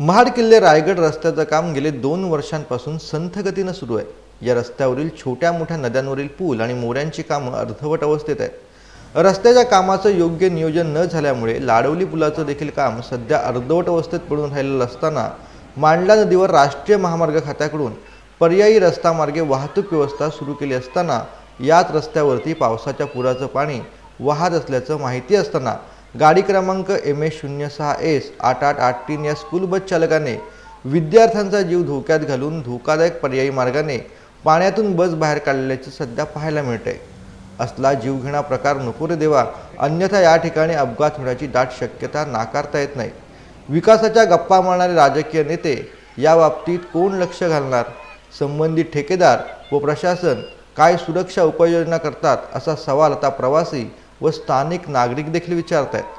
महाड किल्ले रायगड रस्त्याचं काम गेले दोन वर्षांपासून संथगतीनं सुरू आहे. या रस्त्यावरील छोट्या मोठ्या नद्यांवरील पूल आणि मोऱ्यांची कामं अर्धवट अवस्थेत आहेत. रस्त्याच्या कामाचं योग्य नियोजन न झाल्यामुळे लाडवली पुलाचं देखील काम सध्या अर्धवट अवस्थेत पडून राहिलेलं असताना मांडला नदीवर राष्ट्रीय महामार्ग खात्याकडून पर्यायी रस्तामार्गे वाहतूक व्यवस्था सुरू केली असताना याच रस्त्यावरती पावसाच्या पुराचं पाणी वाहत असल्याचं माहिती असताना गाडी क्रमांक एम एस शून्य सहा एस आठ आठ आठ तीन या स्कूल बस चालकाने विद्यार्थ्यांचा जीव धोक्यात घालून धोकादायक पर्यायी मार्गाने पाण्यातून बस बाहेर काढल्याचे सध्या पाहायला मिळते असला जीवघेणा प्रकार नको रे देवा अन्यथा या ठिकाणी अपघात होण्याची दाट शक्यता नाकारता येत नाही. विकासाच्या गप्पा मारणारे राजकीय नेते या बाबतीत कोण लक्ष घालणार? संबंधित ठेकेदार व प्रशासन काय सुरक्षा उपाययोजना करतात असा सवाल आता प्रवासी व स्थानिक नागरिक देखील विचारत आहेत